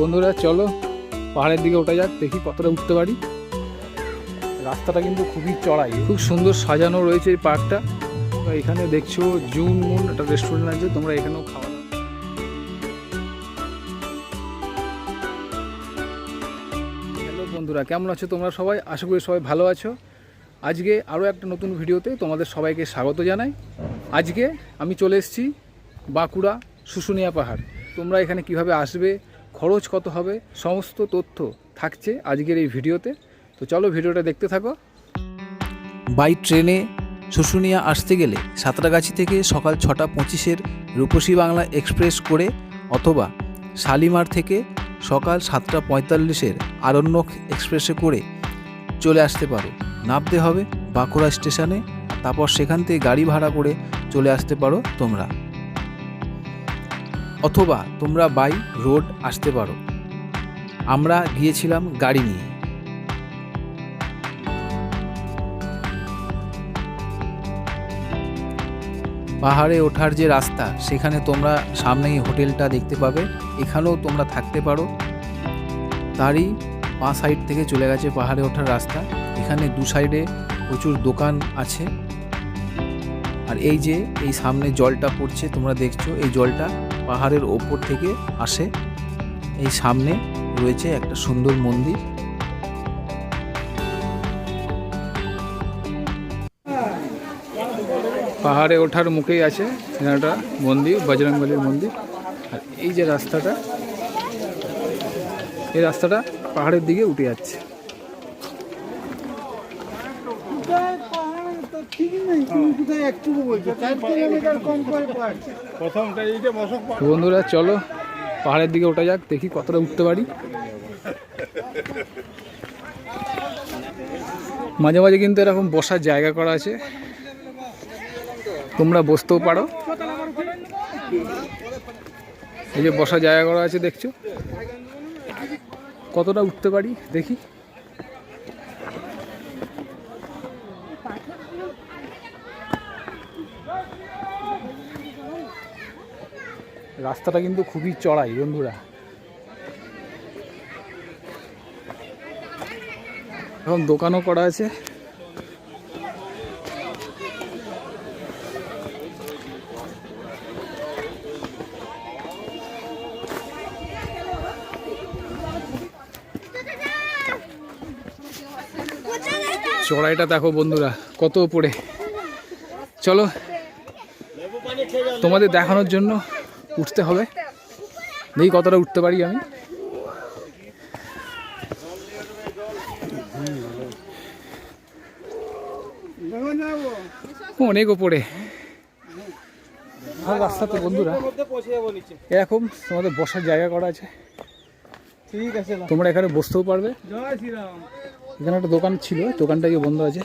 বন্ধুরা, চলো পাহাড়ের দিকে ওঠা যাক, দেখি কতটা উঠতে পারি। রাস্তাটা কিন্তু খুবই চড়াই। খুব সুন্দর সাজানো রয়েছে এই পার্কটা। এখানে দেখছ, জুন মুন একটা রেস্টুরেন্ট আছে, তোমরা এখানেও খাওয়া হ্যালো বন্ধুরা, কেমন আছো তোমরা সবাই? আশা করি সবাই ভালো আছো। আজকে আরও একটা নতুন ভিডিওতে তোমাদের সবাইকে স্বাগত জানাই। আজকে আমি চলে এসেছি বাঁকুড়া শুশুনিয়া পাহাড়। তোমরা এখানে কীভাবে আসবে খরচ কত হবে, সমস্ত তথ্য থাকছে আজকের এই ভিডিওতে। তো চলো ভিডিওটা দেখতে থাকো। বাই ট্রেনে শুশুনিয়া আসতে গেলে সাঁতরাগাছি থেকে সকাল ছটা পঁচিশের রূপসী বাংলা এক্সপ্রেস করে অথবা শালিমার থেকে সকাল সাতটা পঁয়তাল্লিশের আরণ্যক এক্সপ্রেসে করে চলে আসতে পারো। নামতে হবে বাঁকুড়া স্টেশনে, তারপর সেখান থেকে গাড়ি ভাড়া করে চলে আসতে পারো তোমরা। অথবা তোমরা বাই রোড আসতে পারো। আমরা গিয়েছিলাম গাড়ি নিয়ে। পাহাড়ে ওঠার যে রাস্তা, সেখানে তোমরা সামনেই হোটেলটা দেখতে পাবে। এখানেও তোমরা থাকতে পারো। তারই বাঁ সাইড থেকে চলে গেছে পাহাড়ে ওঠার রাস্তা। এখানে দু সাইডে প্রচুর দোকান আছে। আর এই যে, এই সামনে জলটা পড়ছে, তোমরা দেখছ, এই জলটা পাহাড়ের ওপর থেকে আসে। এই সামনে রয়েছে একটা সুন্দর মন্দির। পাহাড়ে ওঠার মুখেই আছে একটা মন্দির, বজরংবলীর মন্দির। আর এই যে রাস্তাটা, এই রাস্তাটা পাহাড়ের দিকে উঠে যাচ্ছে। বন্ধুরা, চলো, পাহাড়ের দিকে ওঠা যাক, দেখি কতটা উঠতে পারি। মাঝে মাঝে কিন্তু এরকম বসার জায়গা করা আছে। তোমরা বসতেও পারো। এই যে বসার জায়গা করা আছে, দেখছ? কতটা উঠতে পারি, দেখি। রাস্তাটা কিন্তু খুবই চড়াই বন্ধুরা। এখন দোকানও করা আছে। চড়াইটা দেখো বন্ধুরা, কত উপরে। চলো, তোমাদের দেখানোর জন্য উঠতে হবে। দেখি কতটা উঠতে পারি আমি। অনেক ওপরে। আর রাস্তাতে বন্ধুরা। এরকম তোমাদের বসার জায়গা করা আছে। ঠিক আছে তোমরা এখানে বসতেও পারবে। এখানে একটা দোকান ছিল, দোকানটা গিয়ে বন্ধ আছে।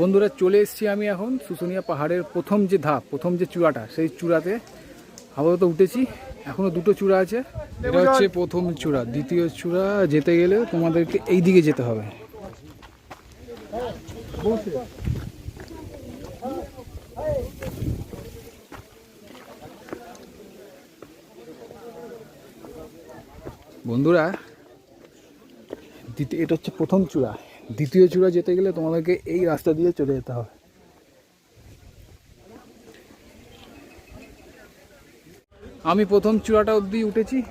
বন্ধুরা, চলে এসেছি আমি এখন শুশুনিয়া পাহাড়ের প্রথম যে ধাপ, প্রথম যে চূড়াটা, সেই চূড়াতে আপাতত উঠেছি। এখনও দুটো চূড়া আছে। এটা হচ্ছে প্রথম চূড়া। দ্বিতীয় চূড়া যেতে গেলে তোমাদেরকে এই দিকে যেতে হবে। বন্ধুরা, দ্বিতীয় এটা হচ্ছে প্রথম চূড়া। দ্বিতীয় চূড়া যেতে গেলে তোমাদেরকে এই রাস্তা দিয়ে চলে যেতে হবে। আমি প্রথম চূড়াটা অবধি উঠেছি।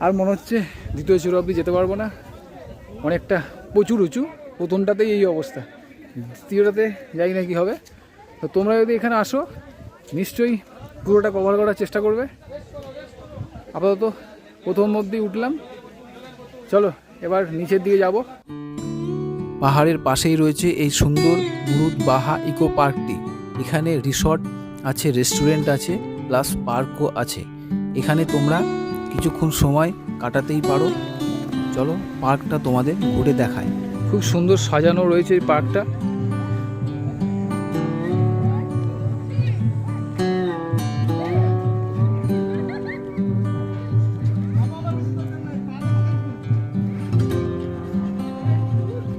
আর মনে হচ্ছে দ্বিতীয় চূড়া অবধি যেতে পারব না। অনেকটা প্রচুর উঁচু। প্রথমটাতেই এই অবস্থা। দ্বিতীয়টাতে যাই না কি হবে। তো তোমরা যদি এখানে আসো, নিশ্চয়ই পুরোটা কভার করার চেষ্টা করবে। আপাতত প্রথম অবধি উঠলাম। চলো, এবার নিচের দিকে যাব। পাহাড়ের পাশেই রয়েছে এই সুন্দর মুরুদ বাহা ইকো পার্কটি। এখানে রিসর্ট আছে, রেস্টুরেন্ট আছে। প্লাস পার্কও আছে। এখানে তোমরা কিছুক্ষণ সময় কাটাতেই পারো। চলো পার্কটা তোমাদের ঘুরে দেখায়। খুব সুন্দর সাজানো রয়েছে এই পার্কটা।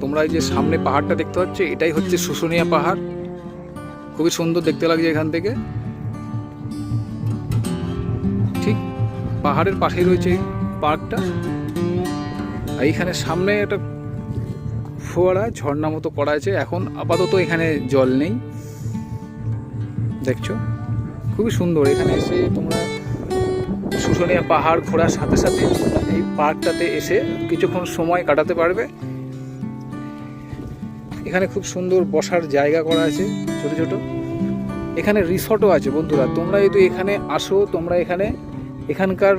তোমরা এই যে সামনে পাহাড়টা দেখতে পাচ্ছ, এটাই হচ্ছে শুশুনিয়া পাহাড়। খুবই সুন্দর দেখতে লাগছে এখান থেকে। পাহাড়ের পাশেই রয়েছে পার্কটা। আর এইখানে সামনে একটা ফোয়ারা, ঝর্ণা মতো করা আছে। এখন আপাতত এখানে জল নেই। দেখছ? খুবই সুন্দর। এখানে এসে তোমরা শুশুনিয়া পাহাড় ঘোরার সাথে সাথে এই পার্কটাতে এসে কিছুক্ষণ সময় কাটাতে পারবে। এখানে খুব সুন্দর বসার জায়গা করা আছে ছোট ছোট। এখানে রিসর্টও আছে বন্ধুরা। তোমরা যদি এখানে আসো, তোমরা এখানে এখানকার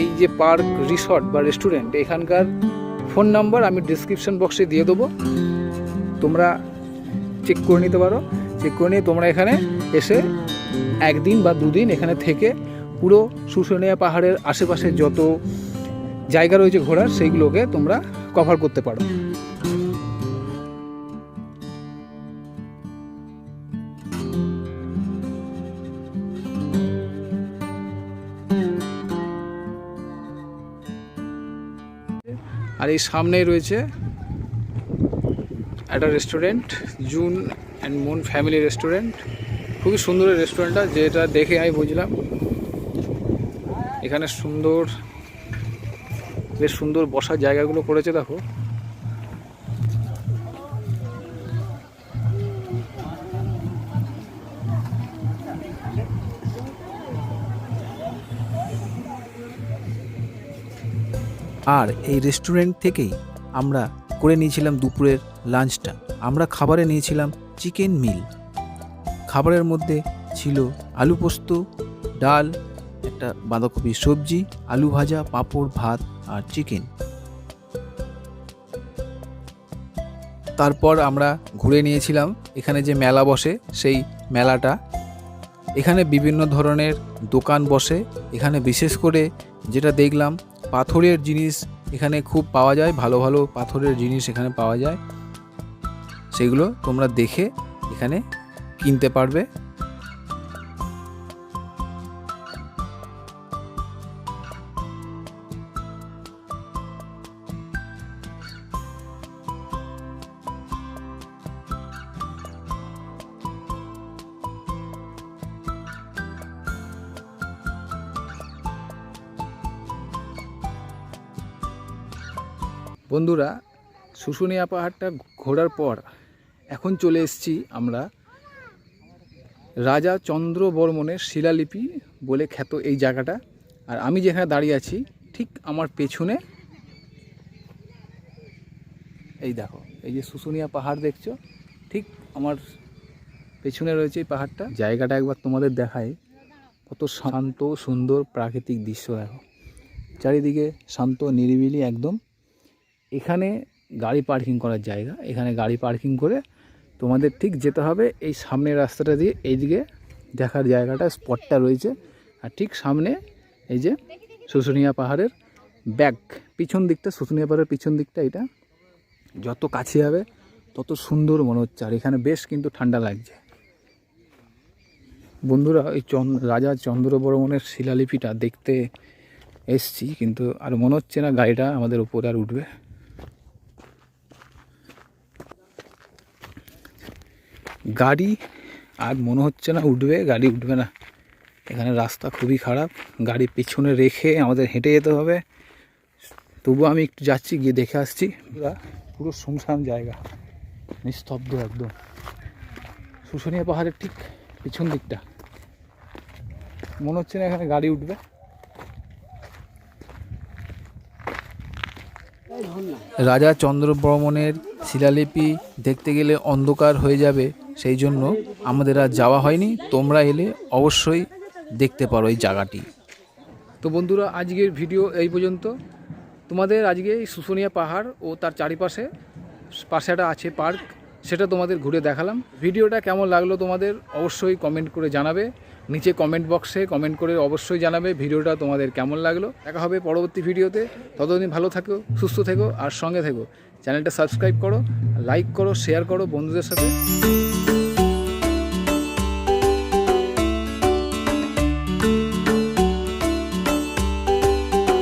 এই যে পার্ক, রিসর্ট বা রেস্টুরেন্ট, এখানকার ফোন নাম্বার আমি ডিসক্রিপশন বক্সে দিয়ে দেবো। তোমরা চেক করে নিতে পারো। চেক করে নিয়ে তোমরা এখানে এসে একদিন বা দুদিন এখানে থেকে পুরো শুশুনিয়া পাহাড়ের আশেপাশে যত জায়গা রয়েছে ঘোরার, সেইগুলোকে তোমরা কভার করতে পারো। আর এই সামনেই রয়েছে একটা restaurant June and Moon family restaurant খুবই সুন্দর রেস্টুরেন্টটা যেটা দেখে আমি বুঝলাম। এখানে সুন্দর, বেশ সুন্দর বসার জায়গাগুলো করেছে, দেখো। আর এই রেস্টুরেন্ট থেকেই আমরা করে নিয়েছিলাম দুপুরের লাঞ্চটা আমরা খাবারে নিয়েছিলাম চিকেন মিল খাবারের মধ্যে ছিল আলু পোস্ত, ডাল, একটা বাঁধাকপি সবজি, আলু ভাজা, পাঁপড়, ভাত আর চিকেন তারপর আমরা ঘুরে নিয়েছিলাম, এখানে যে মেলা বসে, সেই মেলাটা। এখানে বিভিন্ন ধরনের দোকান বসে। এখানে বিশেষ করে যেটা দেখলাম পাথরের জিনিস এখানে খুব পাওয়া যায়, ভালো ভালো পাথরের জিনিস এখানে পাওয়া যায়। সেগুলো তোমরা দেখে এখানে কিনতে পারবে। বন্ধুরা শুশুনিয়া পাহাড়টা ঘোরার পর এখন চলে এসেছি আমরা রাজা চন্দ্র বর্মনের শিলালিপি বলে খ্যাত এই জায়গাটা। আর আমি যেখানে দাঁড়িয়ে আছি, ঠিক আমার পেছনে এই দেখো, এই যে শুশুনিয়া পাহাড় দেখছ, ঠিক আমার পেছনে রয়েছে এই পাহাড়টা। জায়গাটা একবার তোমাদের দেখায় কত শান্ত, সুন্দর প্রাকৃতিক দৃশ্য দেখো। চারিদিকে শান্ত, নিরিবিলি, একদম এখানে গাড়ি পার্কিং করার জায়গা। এখানে গাড়ি পার্কিং করে তোমাদের ঠিক যেতে হবে এই সামনের রাস্তাটা দিয়ে, এইদিকে দেখার জায়গাটা স্পটটা রয়েছে। আর ঠিক সামনে এই যে শুশুনিয়া পাহাড়ের ব্যাক পিছন দিকটা, শুশুনিয়া পাহাড়ের পিছন দিকটা এটা। যত কাছে যাবে, তত সুন্দর মনে হচ্ছে। আর এখানে বেশ কিন্তু ঠান্ডা লাগছে। বন্ধুরা, ওই চন্দ্র, রাজা চন্দ্র বর্মনের শিলালিপিটা দেখতে এসছি, কিন্তু আর মনে হচ্ছে না গাড়িটা আমাদের উপরে আর উঠবে। গাড়ি আর মনে হচ্ছে না উঠবে, গাড়ি উঠবে না। এখানে রাস্তা খুবই খারাপ, গাড়ি পিছনে রেখে আমাদের হেঁটে যেতে হবে। তবু আমি একটু যাচ্ছি, গিয়ে দেখে আসছি। পুরো শুনশান জায়গা, নিস্তব্ধ একদম। শুশুনিয়া পাহাড়ের ঠিক পিছন দিকটা। মনে হচ্ছে না এখানে গাড়ি উঠবে। রাজা চন্দ্রবর্মনের শিলালিপি দেখতে গেলে অন্ধকার হয়ে যাবে। সেই জন্য আমাদের আর যাওয়া হয়নি। তোমরা এলে অবশ্যই দেখতে পারো এই জায়গাটি। তো বন্ধুরা, আজকের ভিডিও এই পর্যন্ত। তোমাদের আজকে এই শুশুনিয়া পাহাড় ও তার চারিপাশে পাশে একটা আছে পার্ক, সেটা তোমাদের ঘুরে দেখালাম। ভিডিওটা কেমন লাগল তোমাদের অবশ্যই কমেন্ট করে জানাবে। নিচে কমেন্ট বক্সে কমেন্ট করে অবশ্যই জানাবে ভিডিওটা তোমাদের কেমন লাগল। দেখা হবে পরবর্তী ভিডিওতে। ততদিন ভালো থাকো, সুস্থ থেকো, আর সঙ্গে থেকো। চ্যানেলটা সাবস্ক্রাইব করো লাইক করো শেয়ার করো বন্ধুদের সাথে।